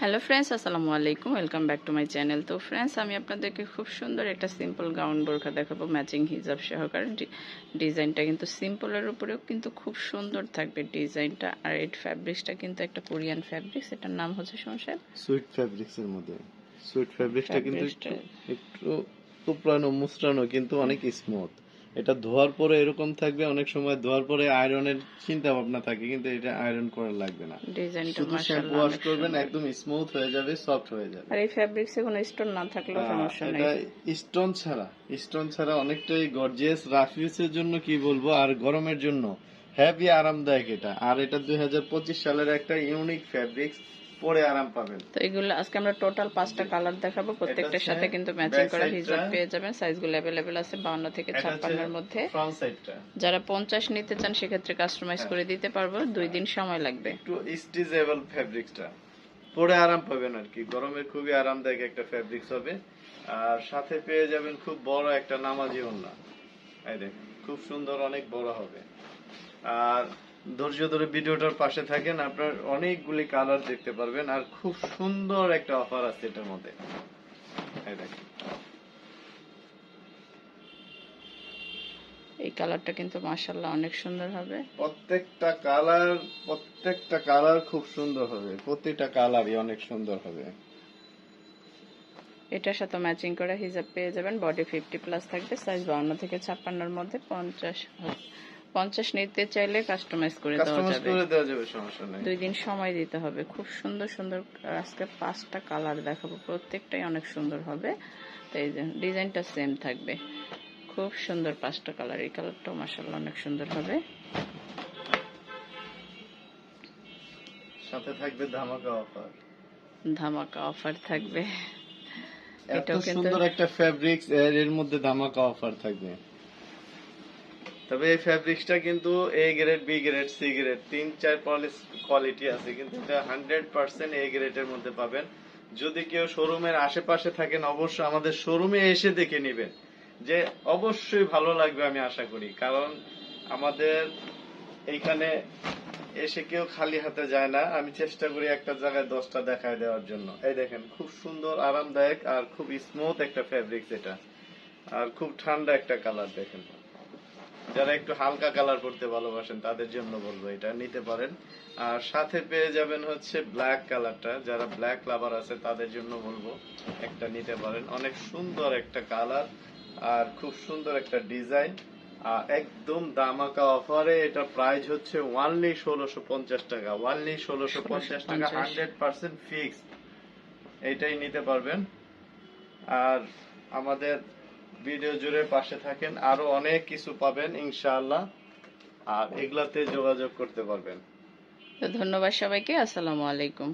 Hello friends আসসালামু আলাইকুম welcome back to my channel তো ফ্রেন্ডস আমি আপনাদেরকে খুব সুন্দর একটা সিম্পল গাউন বোরখা দেখাবো ম্যাচিং হিজাব সহকারে। ডিজাইনটা কিন্তু সিম্পলের উপরেও কিন্তু খুব সুন্দর থাকবে ডিজাইনটা আর এই ফ্যাব্রিক্সটা কিন্তু একটা কোরিয়ান ফ্যাব্রিক্স এটার নাম হচ্ছে সংসার সুইট ফ্যাব্রিক্স এর মধ্যে। সুইট ফ্যাব্রিক্সটা কিন্তু একটু টুপড়ানো মুসরানো কিন্তু অনেক স্মুথ এটা ধোয়ার পরে এরকম থাকবে অনেক সময় ধোয়ার পরে আয়রনের চিন্তা ভাবনা থাকে কিন্তু এটা আয়রন করা লাগবে না। শুধু শ্যাম্পু ওয়াশ করবেন একদম স্মুথ হয়ে যাবে সফট হয়ে যাবে। আর এই ফ্যাব্রিক্সে কোনো স্টোন না থাকলেও সমস্যা নেই। এটা স্টোন ছাড়া স্টোন ছাড়া অনেকটাই গর্জিয়াস রাফিউসের জন্য কি বলব আর গরমের জন্য হ্যাভি আরামদায়ক এটা। আর এটা দুই হাজার পঁচিশ সালের একটা ইউনিক ফ্যাব্রিক্স পরে আরাম পাবেন। তো এগুলো আজকে আমরা টোটাল পাঁচটা কালার দেখাবো। প্রত্যেকটার সাথে কিন্তু ম্যাচিং করা হিজাব পেয়ে যাবেন। সাইজগুলো অ্যাভেলেবেল আছে বাউন্ন থেকে এটা হচ্ছে ছাপ্পান্নের মধ্যে। ফ্রন্ট সাইডটা যারা পঞ্চাশ নিতে চান সেক্ষেত্রে কাস্টমাইজ হ্যাঁ। করে দিতে পারব। দুই দিন সময় লাগবে। একটু স্টিচেবল ফ্যাব্রিক্সটা পরে আরাম পাবেন আর কি। গরমের খুবই আরামদায়ক একটা ফ্যাব্রিক্স হবে। আর সাথে পেয়ে যাবেন খুব বড় একটা নামাজি ওড়না। এই দেখেন খুব সুন্দর অনেক বড় হবে। আর ধৈর্য ধরে ভিডিওটার পাশে থাকেন আপনার অনেকগুলি কালার দেখতে পারবেন আর খুব সুন্দর একটা অফার আছে এটার মধ্যে। এই কালারটা কিন্তু মাশাল্লাহ অনেক সুন্দর হবে। প্রত্যেকটা কালার প্রত্যেকটা কালার খুব সুন্দর হবে। প্রতিটা কালারই অনেক সুন্দর হবে। এটার সাথে ম্যাচিং করে হিজাব পেয়ে যাবেন। বডি ফিফটি প্লাস থাকবে সাইজ বাউন্ন থেকে ছাপ্পান্নর মধ্যে পঞ্চাশ পঞ্চাশ নিতে চাইলে কাস্টমাইজ করে দেওয়া যাবে। করে দেওয়া যাবে সমস্যা নেই। দুই দিন সময় দিতে হবে। খুব সুন্দর সুন্দর আজকে পাঁচটা কালার দেখাবো। প্রত্যেকটাই অনেক সুন্দর হবে। তো এই যে ডিজাইনটা সেম থাকবে। খুব সুন্দর পাঁচটা কালার এই কালারটাও মাসাল্লাহ অনেক সুন্দর হবে। সাথে থাকবে ধামাকা অফার ধামাকা অফার থাকবে। এত কিন্তু- সুন্দর একটা ফ্যাব্রিক্স এর মধ্যে ধামাকা অফার থাকবে। তবে এই ফ্যাব্রিক্সটা কিন্তু A grade B grade C grade তিন, চার কোয়ালিটি আছে, কিন্তু এটা হান্ড্রেড পার্সেন্ট এ গ্রেডের মধ্যে পাবেন। যদি কেউ শোরুমের আশেপাশে থাকেন, অবশ্যই আমাদের শোরুমে এসে দেখে নেবেন যে অবশ্যই ভালো লাগবে আমি আশা করি। কারণ আমাদের এইখানে এসে কেউ খালি হাতে যায় না। আমি চেষ্টা করি একটা জায়গায় দশটা দেখায় দেওয়ার জন্য। এই দেখেন, খুব সুন্দর, আরামদায়ক আর খুব স্মুথ একটা ফ্যাব্রিক্স এটা। আর খুব ঠান্ডা একটা কালার দেখেন। যারা একটু হালকা কালার পড়তে ভালোবাসেন তাদের জন্য বলব এটা নিতে পারেন। আর সাথে পেয়ে যাবেন হচ্ছে ব্ল্যাক কালারটা যারা ব্ল্যাক লাভার আছে তাদের জন্য বলব একটা নিতে পারেন। অনেক সুন্দর একটা কালার আর খুব সুন্দর একটা ডিজাইন আর একদম দামাকা অফারে এটা প্রাইস হচ্ছে ওয়ানলি ষোলোশো পঞ্চাশ টাকা। ওয়ানলি ষোলোশো পঞ্চাশ টাকা 1650 হান্ড্রেড পার্সেন্ট ফিক্স এইটাই নিতে পারবেন। আর আমাদের ভিডিও জুড়ে পাশে থাকেন, আরও অনেক কিছু পাবেন, ইনশাআল্লাহ। আর এগুলাতে যোগাযোগ করতে পারবেন। ধন্যবাদ সবাইকে, আসসালামু আলাইকুম।